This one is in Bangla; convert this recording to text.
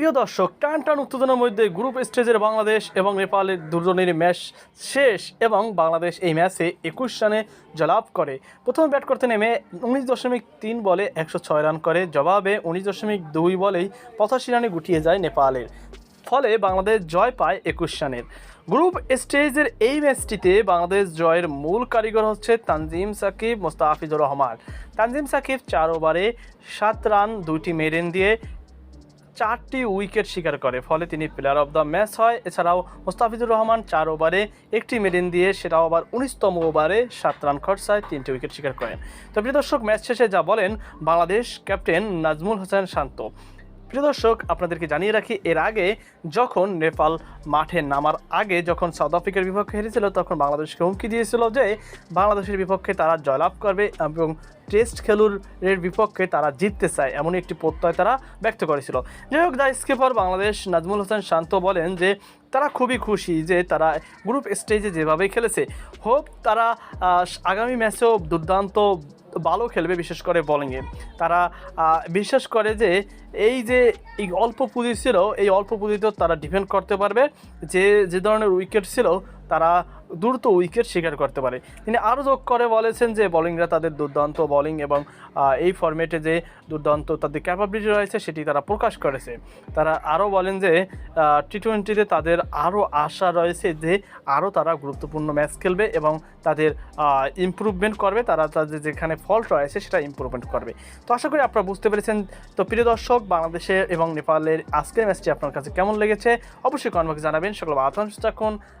প্রিয় দর্শক, টান টান উত্তেজনার মধ্যে গ্রুপ স্টেজের বাংলাদেশ এবং নেপালের দুজনের ম্যাচ শেষ এবং বাংলাদেশ এই ম্যাচে একুশ রানে জয়লাভ করে। প্রথমে ব্যাট করতে নেমে উনিশ দশমিক তিন বলে একশো ছয় রান করে, জবাবে উনিশ দশমিক দুই বলেই পঁচাশি রানে গুটিয়ে যায় নেপালের। ফলে বাংলাদেশ জয় পায় একুশ রানের। গ্রুপ স্টেজের এই ম্যাচটিতে বাংলাদেশ জয়ের মূল কারিগর হচ্ছে তানজিম সাকিব, মোস্তাফিজুর রহমান। তানজিম সাকিব চার ওভারে সাত রান, দুইটি মেরেন দিয়ে চারটি উইকেট শিকার করে, ফলে তিনি প্লেয়ার অব দ্য ম্যাচ হয়। এছাড়াও মোস্তাফিজুর রহমান চার ওভারে একটি মেডেন দিয়ে সেটাও আবার উনিশতম ওভারে সাত রান খরচায় তিনটি উইকেট শিকার করেন। তো প্রিয় দর্শক ম্যাচ শেষে যা বলেন, বাংলাদেশ ক্যাপ্টেন নাজমুল হোসেন শান্ত। প্রিয় দর্শক, আপনাদেরকে জানিয়ে রাখি, এর আগে যখন নেপাল মাঠে নামার আগে যখন সাউথ আফ্রিকার বিপক্ষে হেরেছিল, তখন বাংলাদেশকে হুমকি দিয়েছিল যে বাংলাদেশের বিপক্ষে তারা জয়লাভ করবে এবং টেস্ট খেলুরের বিপক্ষে তারা জিততে চায় এমন একটি প্রত্যয় তারা ব্যক্ত করেছিল। যাই হোক, দ্য স্কিপার বাংলাদেশ নাজমুল হোসেন শান্ত বলেন যে তারা খুবই খুশি যে তারা গ্রুপ স্টেজে যেভাবে খেলেছে, হোপ তারা আগামী ম্যাচেও দুর্দান্ত ভালো খেলবে, বিশেষ করে বলিংয়ে তারা বিশ্বাস করে যে এই যে এই অল্প পুঁজি ছিল, এই অল্প পুঁজিতেও তারা ডিফেন্ড করতে পারবে। যে যে ধরনের উইকেট ছিল, তারা দ্রুত উইকেট শিকার করতে পারে। তিনি আরও যোগ করে বলেছেন যে বোলিংরা তাদের দুর্দান্ত বোলিং এবং এই ফরম্যাটে যে দুর্দান্ত তাদের ক্যাপাবিলিটি রয়েছে সেটি তারা প্রকাশ করেছে। তারা আরও বলেন যে টি টোয়েন্টিতে তাদের আরও আশা রয়েছে যে আরও তারা গুরুত্বপূর্ণ ম্যাচ খেলবে এবং তাদের ইমপ্রুভমেন্ট করবে। তারা তাদের যেখানে ফল্ট রয়েছে সেটা ইমপ্রুভমেন্ট করবে। তো আশা করি আপনারা বুঝতে পেরেছেন। তো প্রিয় দর্শক বাংলাদেশের এবং নেপালের আজকের ম্যাচটি আপনার কাছে কেমন লেগেছে? অবশ্যই কমেন্ট জানাবেন। সকল আতঙ্ক থাকুন।